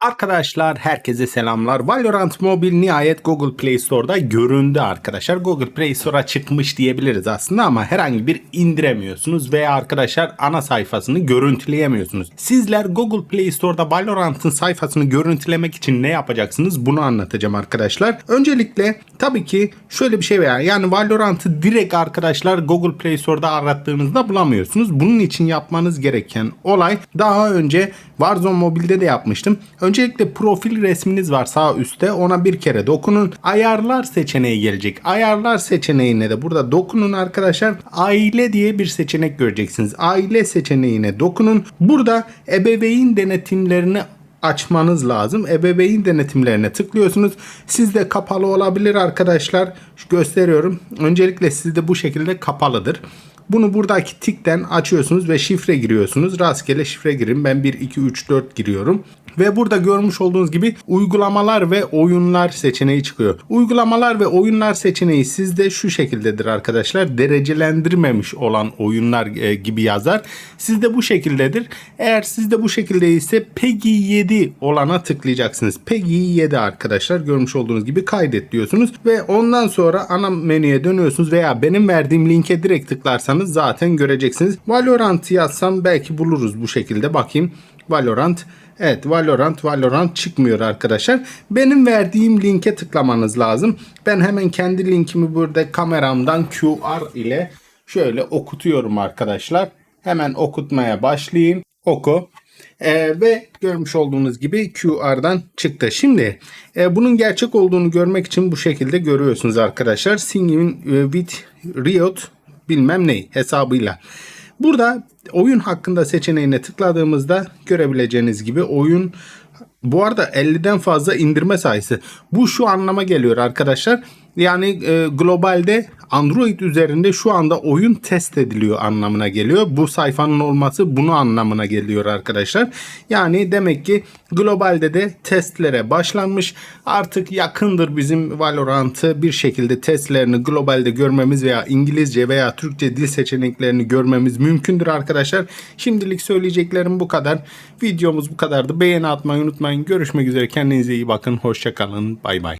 Arkadaşlar herkese selamlar. Valorant Mobil nihayet Google Play Store'da göründü arkadaşlar. Google Play Store'a çıkmış diyebiliriz aslında ama herhangi bir indiremiyorsunuz veya arkadaşlar ana sayfasını görüntüleyemiyorsunuz. Sizler Google Play Store'da Valorant'ın sayfasını görüntülemek için ne yapacaksınız? Bunu anlatacağım arkadaşlar. Öncelikle tabii ki şöyle bir şey var. Yani Valorant'ı direkt arkadaşlar Google Play Store'da arattığınızda bulamıyorsunuz. Bunun için yapmanız gereken olay daha önce Warzone Mobil'de de yapmıştım. Öncelikle profil resminiz var sağ üstte. Ona bir kere dokunun. Ayarlar seçeneği gelecek. Ayarlar seçeneğine de burada dokunun arkadaşlar. Aile diye bir seçenek göreceksiniz. Aile seçeneğine dokunun. Burada ebeveyn denetimlerini açmanız lazım. Ebeveyn denetimlerine tıklıyorsunuz. Sizde kapalı olabilir arkadaşlar. Şu gösteriyorum. Öncelikle sizde bu şekilde kapalıdır. Bunu buradaki tikten açıyorsunuz ve şifre giriyorsunuz. Rastgele şifre girin. Ben 1, 2, 3, 4 giriyorum. Ve burada görmüş olduğunuz gibi uygulamalar ve oyunlar seçeneği çıkıyor. Uygulamalar ve oyunlar seçeneği sizde şu şekildedir arkadaşlar. Derecelendirmemiş olan oyunlar e, gibi yazar. Sizde bu şekildedir. Eğer sizde bu şekilde ise PEGI 7 olana tıklayacaksınız. PEGI 7 arkadaşlar görmüş olduğunuz gibi kaydet diyorsunuz. Ve ondan sonra ana menüye dönüyorsunuz veya benim verdiğim linke direkt tıklarsanız zaten göreceksiniz. Valorant yazsam belki buluruz bu şekilde. Bakayım. Valorant. Evet Valorant Valorant çıkmıyor arkadaşlar. Benim verdiğim linke tıklamanız lazım. Ben hemen kendi linkimi burada kameramdan QR ile şöyle okutuyorum arkadaşlar. Hemen okutmaya başlayayım. Oku. Ee, ve görmüş olduğunuz gibi QR'dan çıktı. Şimdi e, bunun gerçek olduğunu görmek için bu şekilde görüyorsunuz arkadaşlar. Singing with Riot bilmem ne hesabıyla. Burada oyun hakkında seçeneğine tıkladığımızda görebileceğiniz gibi oyun bu arada 50'den fazla indirme sayısı. Bu şu anlama geliyor arkadaşlar. Yani e, globalde Android üzerinde şu anda oyun test ediliyor anlamına geliyor. Bu sayfanın olması bunu anlamına geliyor arkadaşlar. Yani demek ki globalde de testlere başlanmış. Artık yakındır bizim Valorant'ı bir şekilde testlerini globalde görmemiz veya İngilizce veya Türkçe dil seçeneklerini görmemiz mümkündür arkadaşlar. Şimdilik söyleyeceklerim bu kadar. Videomuz bu kadardı. Beğeni atmayı unutmayın. Görüşmek üzere. Kendinize iyi bakın. Hoşçakalın. Bay bay.